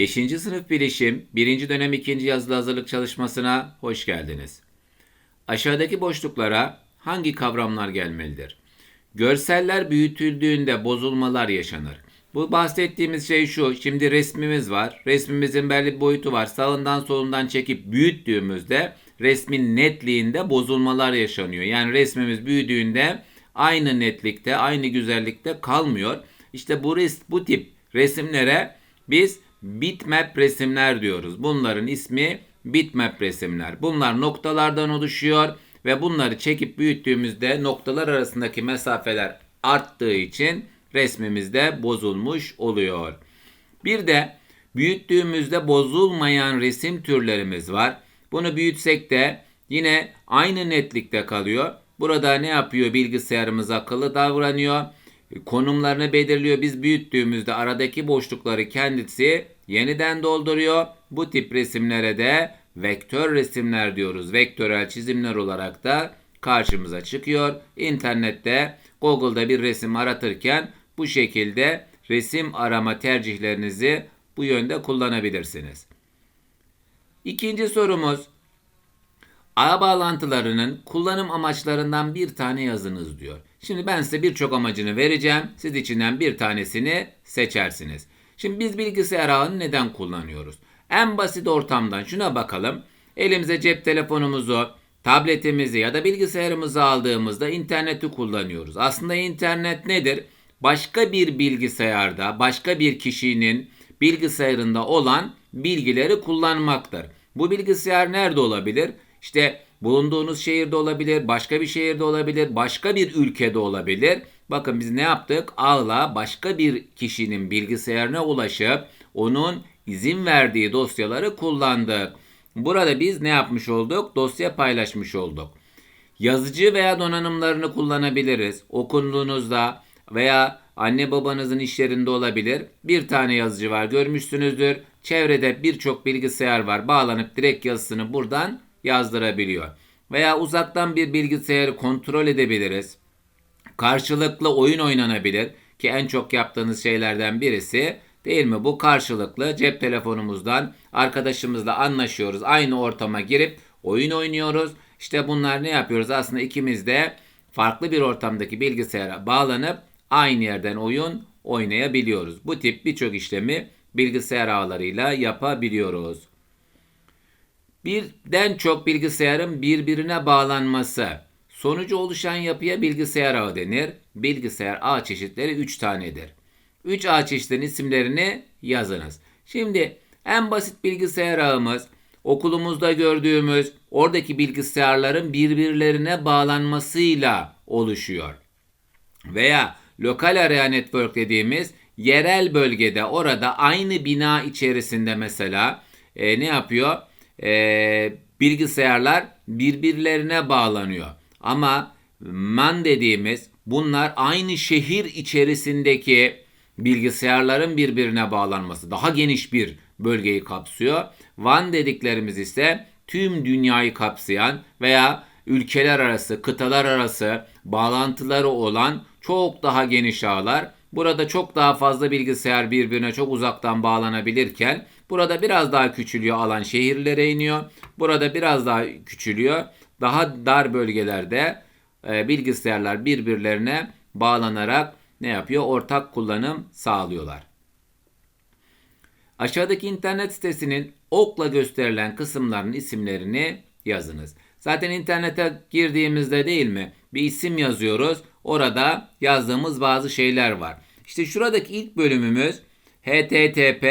5. sınıf bilişim 1. dönem 2. yazılı hazırlık çalışmasına hoş geldiniz. Aşağıdaki boşluklara hangi kavramlar gelmelidir? Görseller büyütüldüğünde bozulmalar yaşanır. Bu bahsettiğimiz şey şu. Şimdi resmimiz var. Resmimizin belli bir boyutu var. Sağından solundan çekip büyüttüğümüzde resmin netliğinde bozulmalar yaşanıyor. Yani resmimiz büyüdüğünde aynı netlikte, aynı güzellikte kalmıyor. İşte bu, res, bu tip resimlere biz bitmap resimler diyoruz. Bunların ismi bitmap resimler. Bunlar noktalardan oluşuyor ve bunları çekip büyüttüğümüzde noktalar arasındaki mesafeler arttığı için resmimizde bozulmuş oluyor. Bir de büyüttüğümüzde bozulmayan resim türlerimiz var. Bunu büyütsek de yine aynı netlikte kalıyor. Burada ne yapıyor bilgisayarımız akıllı davranıyor. Konumlarını belirliyor. Biz büyüttüğümüzde aradaki boşlukları kendisi yeniden dolduruyor. Bu tip resimlere de vektör resimler diyoruz. Vektörel çizimler olarak da karşımıza çıkıyor. İnternette Google'da bir resim aratırken bu şekilde resim arama tercihlerinizi bu yönde kullanabilirsiniz. İkinci sorumuz ağ bağlantılarının kullanım amaçlarından bir tane yazınız diyor. Şimdi ben size birçok amacını vereceğim. Siz içinden bir tanesini seçersiniz. Şimdi biz bilgisayar ağını neden kullanıyoruz? En basit ortamdan şuna bakalım. Elimize cep telefonumuzu, tabletimizi ya da bilgisayarımızı aldığımızda interneti kullanıyoruz. Aslında internet nedir? Başka bir bilgisayarda, başka bir kişinin bilgisayarında olan bilgileri kullanmaktır. Bu bilgisayar nerede olabilir? İşte bulunduğunuz şehirde olabilir, başka bir şehirde olabilir, başka bir ülkede olabilir. Bakın biz ne yaptık? Ağla başka bir kişinin bilgisayarına ulaşıp onun izin verdiği dosyaları kullandık. Burada biz ne yapmış olduk? Dosya paylaşmış olduk. Yazıcı veya donanımlarını kullanabiliriz. Okunduğunuzda veya anne babanızın işlerinde olabilir. Bir tane yazıcı var görmüşsünüzdür. Çevrede birçok bilgisayar var. Bağlanıp direkt yazısını buradan yazdırabiliyor. Veya uzaktan bir bilgisayarı kontrol edebiliriz. Karşılıklı oyun oynanabilir ki en çok yaptığınız şeylerden birisi değil mi? Bu karşılıklı cep telefonumuzdan arkadaşımızla anlaşıyoruz. Aynı ortama girip oyun oynuyoruz. İşte bunlar ne yapıyoruz? Aslında ikimiz de farklı bir ortamdaki bilgisayara bağlanıp aynı yerden oyun oynayabiliyoruz. Bu tip birçok işlemi bilgisayar ağlarıyla yapabiliyoruz. Birden çok bilgisayarın birbirine bağlanması sonucu oluşan yapıya bilgisayar ağı denir. Bilgisayar ağ çeşitleri 3 tanedir. 3 ağ çeşitlerinin isimlerini yazınız. Şimdi en basit bilgisayar ağımız okulumuzda gördüğümüz oradaki bilgisayarların birbirlerine bağlanmasıyla oluşuyor. Veya lokal area network dediğimiz yerel bölgede orada aynı bina içerisinde mesela e, ne yapıyor? E, bilgisayarlar birbirlerine bağlanıyor. Ama MAN dediğimiz bunlar aynı şehir içerisindeki bilgisayarların birbirine bağlanması daha geniş bir bölgeyi kapsıyor. WAN dediklerimiz ise tüm dünyayı kapsayan veya ülkeler arası, kıtalar arası bağlantıları olan çok daha geniş ağlar. Burada çok daha fazla bilgisayar birbirine çok uzaktan bağlanabilirken burada biraz daha küçülüyor alan şehirlere iniyor. Burada biraz daha küçülüyor. Daha dar bölgelerde e, bilgisayarlar birbirlerine bağlanarak ne yapıyor? Ortak kullanım sağlıyorlar. Aşağıdaki internet sitesinin okla gösterilen kısımların isimlerini yazınız. Zaten internete girdiğimizde değil mi? Bir isim yazıyoruz. Orada yazdığımız bazı şeyler var. İşte şuradaki ilk bölümümüz HTTP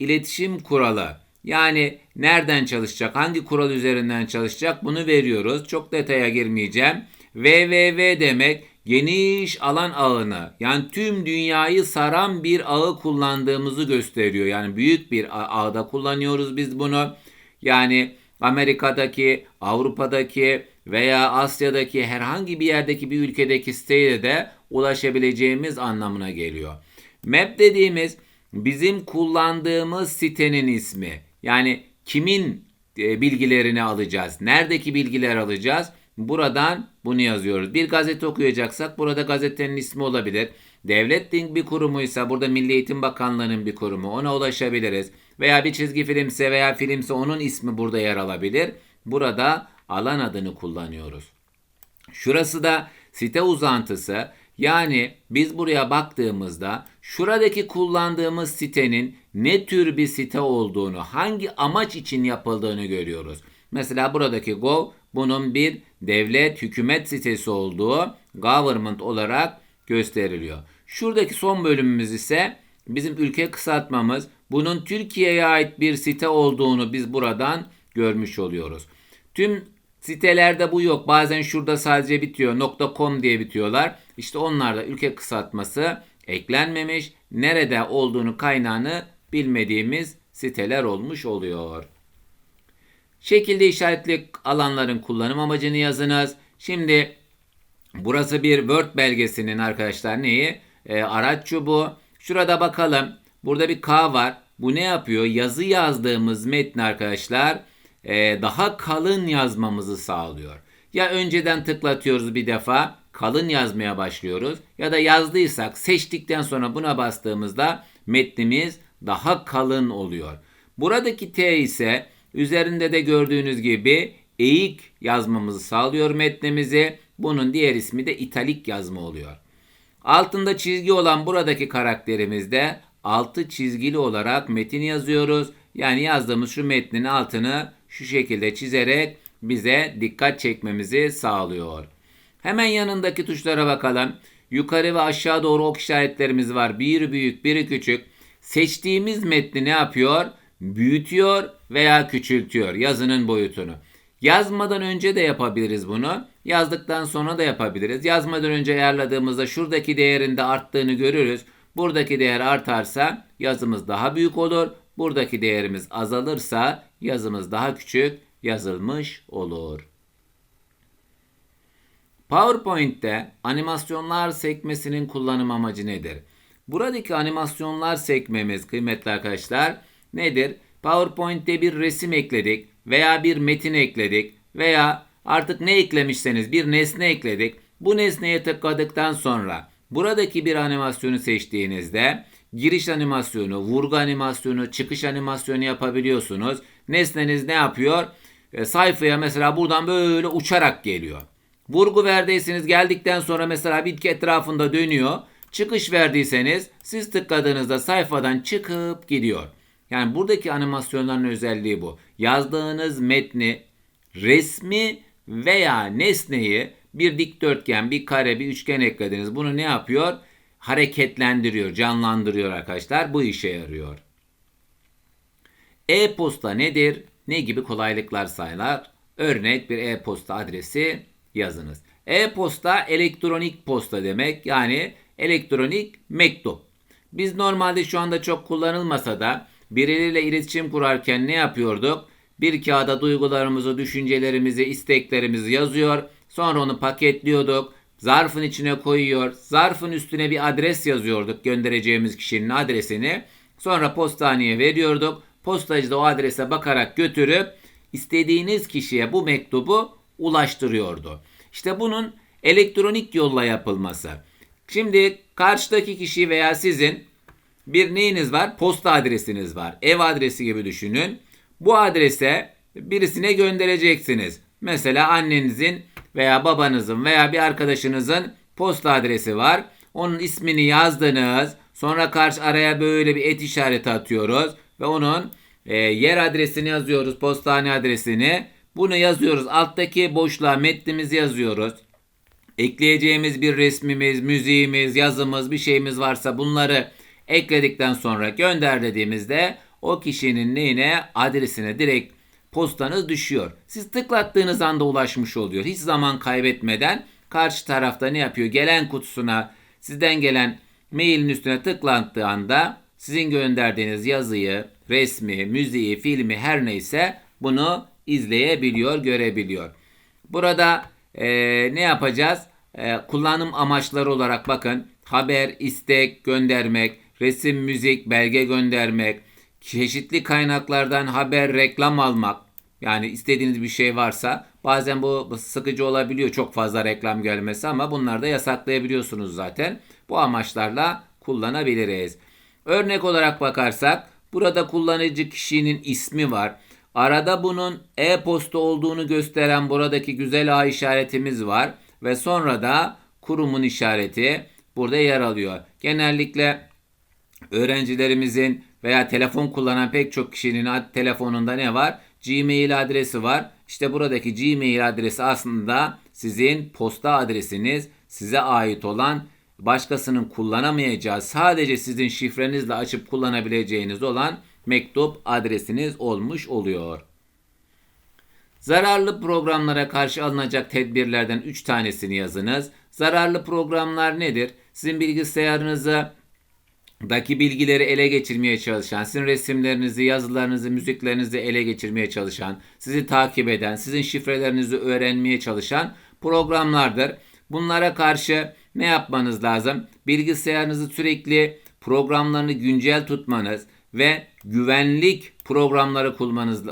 iletişim kuralı. Yani nereden çalışacak, hangi kural üzerinden çalışacak bunu veriyoruz. Çok detaya girmeyeceğim. www demek geniş alan ağını yani tüm dünyayı saran bir ağı kullandığımızı gösteriyor. Yani büyük bir ağda kullanıyoruz biz bunu. Yani Amerika'daki, Avrupa'daki veya Asya'daki herhangi bir yerdeki bir ülkedeki siteye de ulaşabileceğimiz anlamına geliyor. Map dediğimiz bizim kullandığımız sitenin ismi. Yani kimin e, bilgilerini alacağız? Neredeki bilgiler alacağız? Buradan bunu yazıyoruz. Bir gazete okuyacaksak burada gazetenin ismi olabilir. Devlet bir kurumuysa burada Milli Eğitim Bakanlığı'nın bir kurumu ona ulaşabiliriz. Veya bir çizgi filmse veya filmse onun ismi burada yer alabilir. Burada alan adını kullanıyoruz. Şurası da site uzantısı. Yani biz buraya baktığımızda şuradaki kullandığımız sitenin ne tür bir site olduğunu, hangi amaç için yapıldığını görüyoruz. Mesela buradaki Go bunun bir devlet, hükümet sitesi olduğu government olarak gösteriliyor. Şuradaki son bölümümüz ise bizim ülke kısaltmamız. Bunun Türkiye'ye ait bir site olduğunu biz buradan görmüş oluyoruz. Tüm sitelerde bu yok. Bazen şurada sadece bitiyor. .com diye bitiyorlar. İşte onlarda ülke kısaltması eklenmemiş. Nerede olduğunu kaynağını bilmediğimiz siteler olmuş oluyor. Şekilde işaretli alanların kullanım amacını yazınız. Şimdi burası bir Word belgesinin arkadaşlar neyi? E, araç çubuğu. Şurada bakalım. Burada bir K var. Bu ne yapıyor? Yazı yazdığımız metni arkadaşlar e, daha kalın yazmamızı sağlıyor. Ya önceden tıklatıyoruz bir defa kalın yazmaya başlıyoruz ya da yazdıysak seçtikten sonra buna bastığımızda metnimiz daha kalın oluyor. Buradaki T ise üzerinde de gördüğünüz gibi eğik yazmamızı sağlıyor metnimizi. Bunun diğer ismi de italik yazma oluyor. Altında çizgi olan buradaki karakterimizde altı çizgili olarak metin yazıyoruz. Yani yazdığımız şu metnin altını şu şekilde çizerek bize dikkat çekmemizi sağlıyor. Hemen yanındaki tuşlara bakalım. Yukarı ve aşağı doğru ok işaretlerimiz var. Biri büyük, biri küçük. Seçtiğimiz metni ne yapıyor? Büyütüyor veya küçültüyor yazının boyutunu. Yazmadan önce de yapabiliriz bunu. Yazdıktan sonra da yapabiliriz. Yazmadan önce ayarladığımızda şuradaki değerin de arttığını görürüz. Buradaki değer artarsa yazımız daha büyük olur. Buradaki değerimiz azalırsa yazımız daha küçük yazılmış olur. PowerPoint'te animasyonlar sekmesinin kullanım amacı nedir? Buradaki animasyonlar sekmemiz kıymetli arkadaşlar nedir? PowerPoint'te bir resim ekledik veya bir metin ekledik veya artık ne eklemişseniz bir nesne ekledik. Bu nesneye tıkladıktan sonra buradaki bir animasyonu seçtiğinizde giriş animasyonu, vurgu animasyonu, çıkış animasyonu yapabiliyorsunuz. Nesneniz ne yapıyor? E, sayfaya mesela buradan böyle uçarak geliyor. Vurgu verdiyseniz geldikten sonra mesela bitki etrafında dönüyor. Çıkış verdiyseniz siz tıkladığınızda sayfadan çıkıp gidiyor. Yani buradaki animasyonların özelliği bu. Yazdığınız metni, resmi veya nesneyi bir dikdörtgen, bir kare, bir üçgen eklediniz. Bunu ne yapıyor? Hareketlendiriyor, canlandırıyor arkadaşlar. Bu işe yarıyor. E-posta nedir? Ne gibi kolaylıklar sağlar? Örnek bir e-posta adresi yazınız. E-posta elektronik posta demek. Yani elektronik mektup. Biz normalde şu anda çok kullanılmasa da birileriyle iletişim kurarken ne yapıyorduk? Bir kağıda duygularımızı, düşüncelerimizi, isteklerimizi yazıyor. Sonra onu paketliyorduk. Zarfın içine koyuyor. Zarfın üstüne bir adres yazıyorduk göndereceğimiz kişinin adresini. Sonra postaneye veriyorduk. Postacı da o adrese bakarak götürüp istediğiniz kişiye bu mektubu ulaştırıyordu. İşte bunun elektronik yolla yapılması. Şimdi karşıdaki kişi veya sizin bir neyiniz var? Posta adresiniz var. Ev adresi gibi düşünün. Bu adrese birisine göndereceksiniz. Mesela annenizin veya babanızın veya bir arkadaşınızın posta adresi var. Onun ismini yazdınız. Sonra karşı araya böyle bir et işareti atıyoruz ve onun e, yer adresini yazıyoruz, postane adresini. Bunu yazıyoruz. Alttaki boşluğa metnimizi yazıyoruz. Ekleyeceğimiz bir resmimiz, müziğimiz, yazımız, bir şeyimiz varsa bunları ekledikten sonra gönder dediğimizde o kişinin neyine adresine direkt postanız düşüyor. Siz tıklattığınız anda ulaşmış oluyor. Hiç zaman kaybetmeden karşı tarafta ne yapıyor? Gelen kutusuna sizden gelen mailin üstüne tıklandığı anda sizin gönderdiğiniz yazıyı, resmi, müziği, filmi her neyse bunu izleyebiliyor, görebiliyor. Burada e, ne yapacağız? E, kullanım amaçları olarak bakın haber, istek, göndermek, resim, müzik, belge göndermek, çeşitli kaynaklardan haber, reklam almak. Yani istediğiniz bir şey varsa bazen bu sıkıcı olabiliyor çok fazla reklam gelmesi ama bunları da yasaklayabiliyorsunuz zaten. bu amaçlarla kullanabiliriz. Örnek olarak bakarsak burada kullanıcı kişinin ismi var. Arada bunun e-posta olduğunu gösteren buradaki güzel A işaretimiz var ve sonra da kurumun işareti burada yer alıyor. Genellikle öğrencilerimizin veya telefon kullanan pek çok kişinin telefonunda ne var? Gmail adresi var. İşte buradaki Gmail adresi aslında sizin posta adresiniz, size ait olan başkasının kullanamayacağı, sadece sizin şifrenizle açıp kullanabileceğiniz olan mektup adresiniz olmuş oluyor. Zararlı programlara karşı alınacak tedbirlerden 3 tanesini yazınız. Zararlı programlar nedir? Sizin bilgisayarınızı daki bilgileri ele geçirmeye çalışan, sizin resimlerinizi, yazılarınızı, müziklerinizi ele geçirmeye çalışan, sizi takip eden, sizin şifrelerinizi öğrenmeye çalışan programlardır. Bunlara karşı ne yapmanız lazım? Bilgisayarınızı sürekli programlarını güncel tutmanız ve güvenlik programları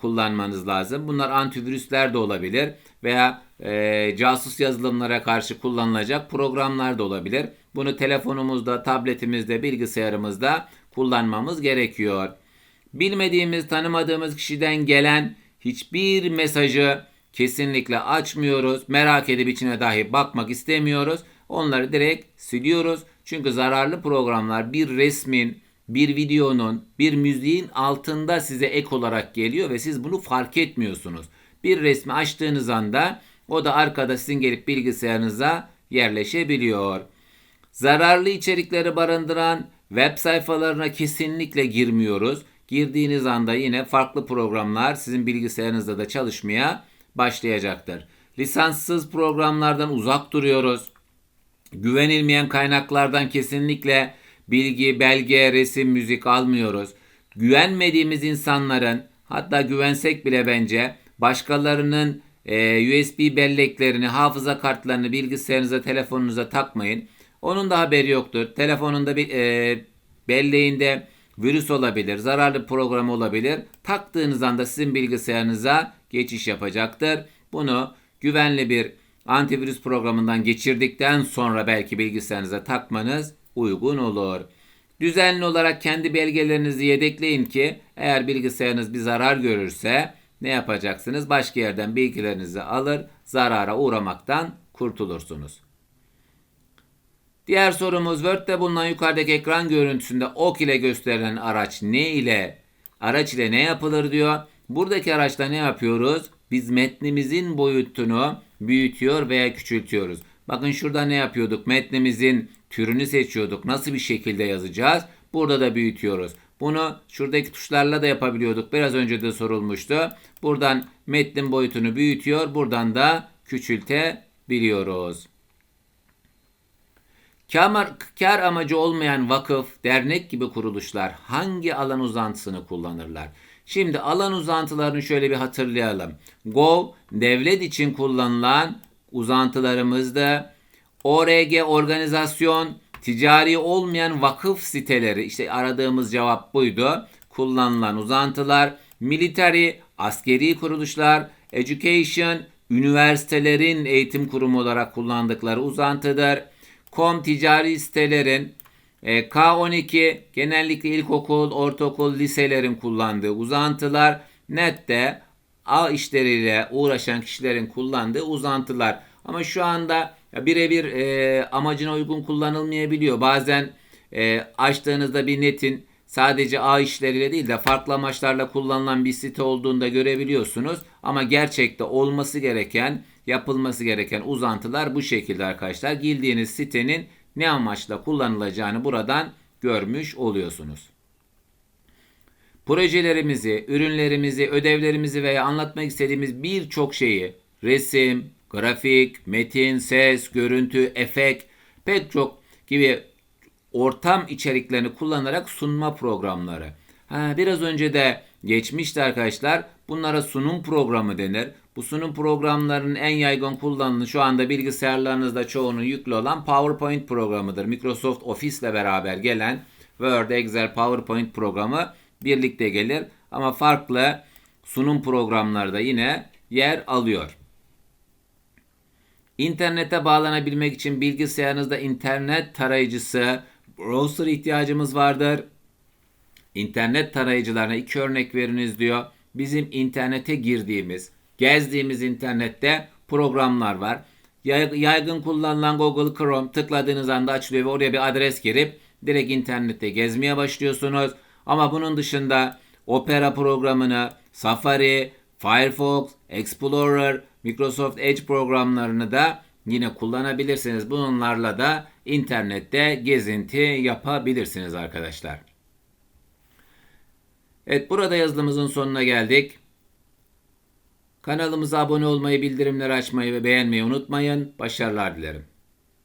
kullanmanız, lazım. Bunlar antivirüsler de olabilir veya e, casus yazılımlara karşı kullanılacak programlar da olabilir. Bunu telefonumuzda, tabletimizde, bilgisayarımızda kullanmamız gerekiyor. Bilmediğimiz, tanımadığımız kişiden gelen hiçbir mesajı kesinlikle açmıyoruz. Merak edip içine dahi bakmak istemiyoruz. Onları direkt siliyoruz. Çünkü zararlı programlar bir resmin, bir videonun, bir müziğin altında size ek olarak geliyor ve siz bunu fark etmiyorsunuz. Bir resmi açtığınız anda o da arkada sizin gelip bilgisayarınıza yerleşebiliyor. Zararlı içerikleri barındıran web sayfalarına kesinlikle girmiyoruz. Girdiğiniz anda yine farklı programlar sizin bilgisayarınızda da çalışmaya başlayacaktır. Lisanssız programlardan uzak duruyoruz. Güvenilmeyen kaynaklardan kesinlikle bilgi, belge, resim, müzik almıyoruz. Güvenmediğimiz insanların hatta güvensek bile bence başkalarının e, USB belleklerini, hafıza kartlarını bilgisayarınıza, telefonunuza takmayın. Onun da haberi yoktur. Telefonunda bir e, belleğinde virüs olabilir, zararlı program olabilir. Taktığınız anda sizin bilgisayarınıza geçiş yapacaktır. Bunu güvenli bir antivirüs programından geçirdikten sonra belki bilgisayarınıza takmanız uygun olur. Düzenli olarak kendi belgelerinizi yedekleyin ki eğer bilgisayarınız bir zarar görürse ne yapacaksınız? Başka yerden bilgilerinizi alır, zarara uğramaktan kurtulursunuz. Diğer sorumuz Word'de bulunan yukarıdaki ekran görüntüsünde ok ile gösterilen araç ne ile araç ile ne yapılır diyor. Buradaki araçla ne yapıyoruz? Biz metnimizin boyutunu büyütüyor veya küçültüyoruz. Bakın şurada ne yapıyorduk? Metnimizin türünü seçiyorduk. Nasıl bir şekilde yazacağız? Burada da büyütüyoruz. Bunu şuradaki tuşlarla da yapabiliyorduk. Biraz önce de sorulmuştu. Buradan metnin boyutunu büyütüyor. Buradan da küçültebiliyoruz. Kar amacı olmayan vakıf, dernek gibi kuruluşlar hangi alan uzantısını kullanırlar? Şimdi alan uzantılarını şöyle bir hatırlayalım. Gov devlet için kullanılan uzantılarımızda ORG organizasyon ticari olmayan vakıf siteleri işte aradığımız cevap buydu. Kullanılan uzantılar military askeri kuruluşlar, education üniversitelerin eğitim kurumu olarak kullandıkları uzantıdır. Com ticari sitelerin e, K12 genellikle ilkokul, ortaokul, liselerin kullandığı uzantılar. Net de ağ işleriyle uğraşan kişilerin kullandığı uzantılar. Ama şu anda birebir e, amacına uygun kullanılmayabiliyor. Bazen e, açtığınızda bir netin sadece ağ işleriyle değil de farklı amaçlarla kullanılan bir site olduğunu da görebiliyorsunuz. Ama gerçekte olması gereken, yapılması gereken uzantılar bu şekilde arkadaşlar. Girdiğiniz sitenin ne amaçla kullanılacağını buradan görmüş oluyorsunuz. Projelerimizi, ürünlerimizi, ödevlerimizi veya anlatmak istediğimiz birçok şeyi resim, grafik, metin, ses, görüntü, efekt pek çok gibi ortam içeriklerini kullanarak sunma programları. Ha, biraz önce de geçmişti arkadaşlar. Bunlara sunum programı denir. Bu sunum programlarının en yaygın kullanılanı şu anda bilgisayarlarınızda çoğunun yüklü olan PowerPoint programıdır. Microsoft Office ile beraber gelen Word, Excel, PowerPoint programı birlikte gelir. Ama farklı sunum programları da yine yer alıyor. İnternete bağlanabilmek için bilgisayarınızda internet tarayıcısı, browser ihtiyacımız vardır. İnternet tarayıcılarına iki örnek veriniz diyor. Bizim internete girdiğimiz, gezdiğimiz internette programlar var. Yay- Yaygın kullanılan Google Chrome tıkladığınız anda açılıyor ve oraya bir adres girip direkt internette gezmeye başlıyorsunuz. Ama bunun dışında Opera programını, Safari, Firefox, Explorer, Microsoft Edge programlarını da yine kullanabilirsiniz. Bunlarla da internette gezinti yapabilirsiniz arkadaşlar. Evet burada yazılımızın sonuna geldik. Kanalımıza abone olmayı, bildirimleri açmayı ve beğenmeyi unutmayın. Başarılar dilerim.